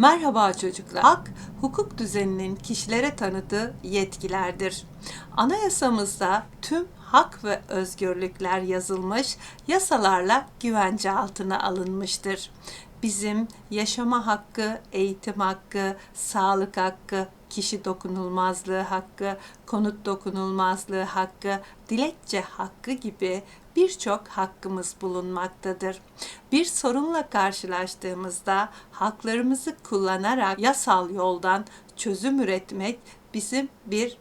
Merhaba çocuklar. Hak, hukuk düzeninin kişilere tanıdığı yetkilerdir. Anayasamızda tüm hak ve özgürlükler yazılmış, yasalarla güvence altına alınmıştır. Bizim yaşama hakkı, eğitim hakkı, sağlık hakkı, kişi dokunulmazlığı hakkı, konut dokunulmazlığı hakkı, dilekçe hakkı gibi birçok hakkımız bulunmaktadır. Bir sorunla karşılaştığımızda haklarımızı kullanarak yasal yoldan çözüm üretmek bizim bir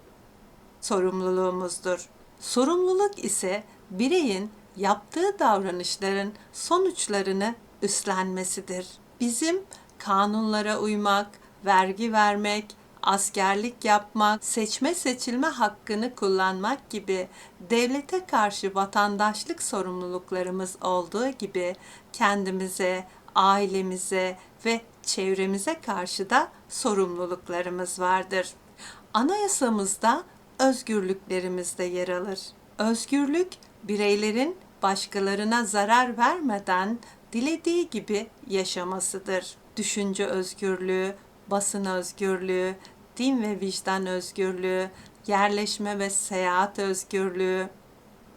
sorumluluğumuzdur. Sorumluluk ise bireyin yaptığı davranışların sonuçlarını üstlenmesidir. Bizim kanunlara uymak, vergi vermek, askerlik yapmak, seçme seçilme hakkını kullanmak gibi devlete karşı vatandaşlık sorumluluklarımız olduğu gibi kendimize, ailemize ve çevremize karşı da sorumluluklarımız vardır. Anayasamızda özgürlüklerimiz de yer alır. Özgürlük bireylerin başkalarına zarar vermeden dilediği gibi yaşamasıdır. Düşünce özgürlüğü, basın özgürlüğü, din ve vicdan özgürlüğü, yerleşme ve seyahat özgürlüğü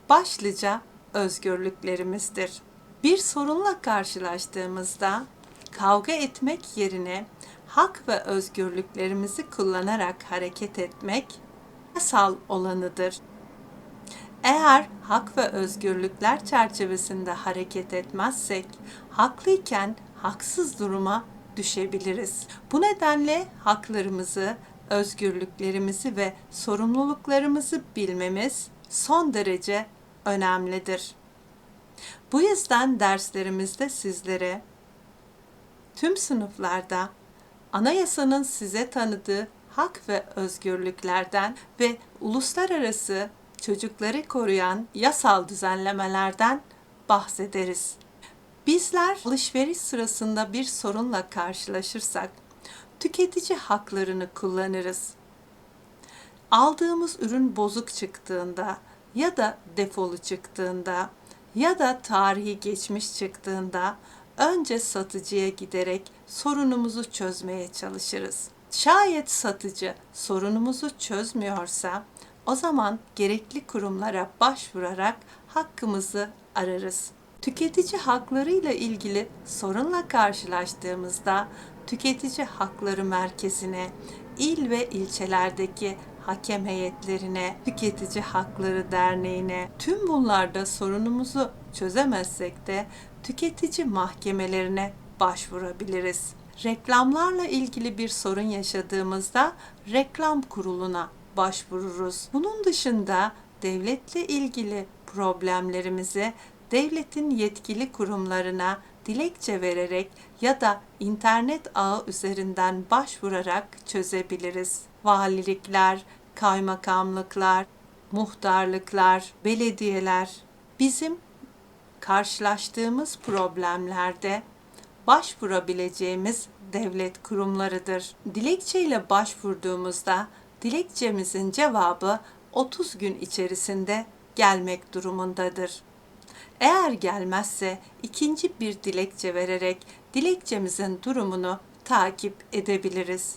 başlıca özgürlüklerimizdir. Bir sorunla karşılaştığımızda kavga etmek yerine hak ve özgürlüklerimizi kullanarak hareket etmek yasal olanıdır. Eğer hak ve özgürlükler çerçevesinde hareket etmezsek, haklıyken haksız duruma düşebiliriz. Bu nedenle haklarımızı, özgürlüklerimizi ve sorumluluklarımızı bilmemiz son derece önemlidir. Bu yüzden derslerimizde sizlere tüm sınıflarda anayasanın size tanıdığı hak ve özgürlüklerden ve uluslararası çocukları koruyan yasal düzenlemelerden bahsederiz. Bizler alışveriş sırasında bir sorunla karşılaşırsak tüketici haklarını kullanırız. Aldığımız ürün bozuk çıktığında ya da defolu çıktığında ya da tarihi geçmiş çıktığında önce satıcıya giderek sorunumuzu çözmeye çalışırız. Şayet satıcı sorunumuzu çözmüyorsa o zaman gerekli kurumlara başvurarak hakkımızı ararız. Tüketici haklarıyla ilgili sorunla karşılaştığımızda tüketici hakları merkezine, il ve ilçelerdeki hakem heyetlerine, tüketici hakları derneğine, tüm bunlarda sorunumuzu çözemezsek de tüketici mahkemelerine başvurabiliriz. Reklamlarla ilgili bir sorun yaşadığımızda reklam kuruluna başvururuz. Bunun dışında devletle ilgili problemlerimizi devletin yetkili kurumlarına dilekçe vererek ya da internet ağı üzerinden başvurarak çözebiliriz. Valilikler, kaymakamlıklar, muhtarlıklar, belediyeler bizim karşılaştığımız problemlerde başvurabileceğimiz devlet kurumlarıdır. Dilekçeyle başvurduğumuzda dilekçemizin cevabı 30 gün içerisinde gelmek durumundadır. Eğer gelmezse ikinci bir dilekçe vererek dilekçemizin durumunu takip edebiliriz.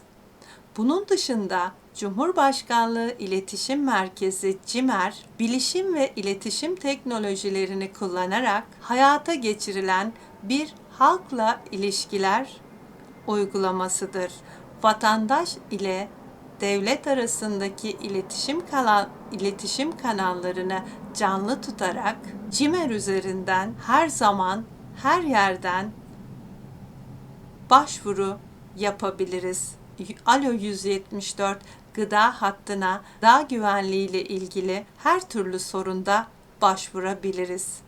Bunun dışında Cumhurbaşkanlığı İletişim Merkezi CİMER, bilişim ve iletişim teknolojilerini kullanarak hayata geçirilen bir halkla ilişkiler uygulamasıdır. Vatandaş ile devlet arasındaki iletişim kalan iletişim kanallarını canlı tutarak CİMER üzerinden her zaman her yerden başvuru yapabiliriz. Alo 174 gıda hattına gıda güvenliği ile ilgili her türlü sorunda başvurabiliriz.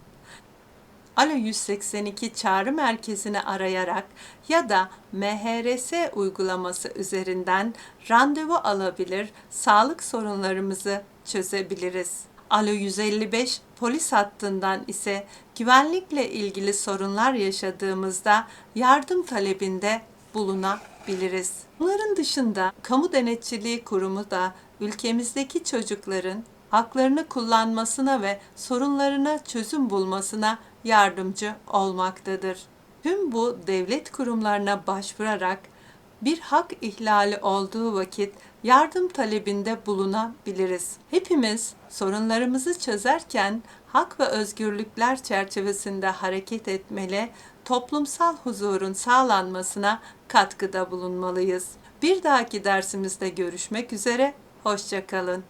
Alo 182 çağrı merkezini arayarak ya da MHRS uygulaması üzerinden randevu alabilir, sağlık sorunlarımızı çözebiliriz. Alo 155 polis hattından ise güvenlikle ilgili sorunlar yaşadığımızda yardım talebinde bulunabiliriz. Bunların dışında Kamu Denetçiliği Kurumu da ülkemizdeki çocukların haklarını kullanmasına ve sorunlarına çözüm bulmasına yardımcı olmaktadır. Tüm bu devlet kurumlarına başvurarak bir hak ihlali olduğu vakit yardım talebinde bulunabiliriz. Hepimiz sorunlarımızı çözerken hak ve özgürlükler çerçevesinde hareket etmeli, toplumsal huzurun sağlanmasına katkıda bulunmalıyız. Bir dahaki dersimizde görüşmek üzere, hoşçakalın.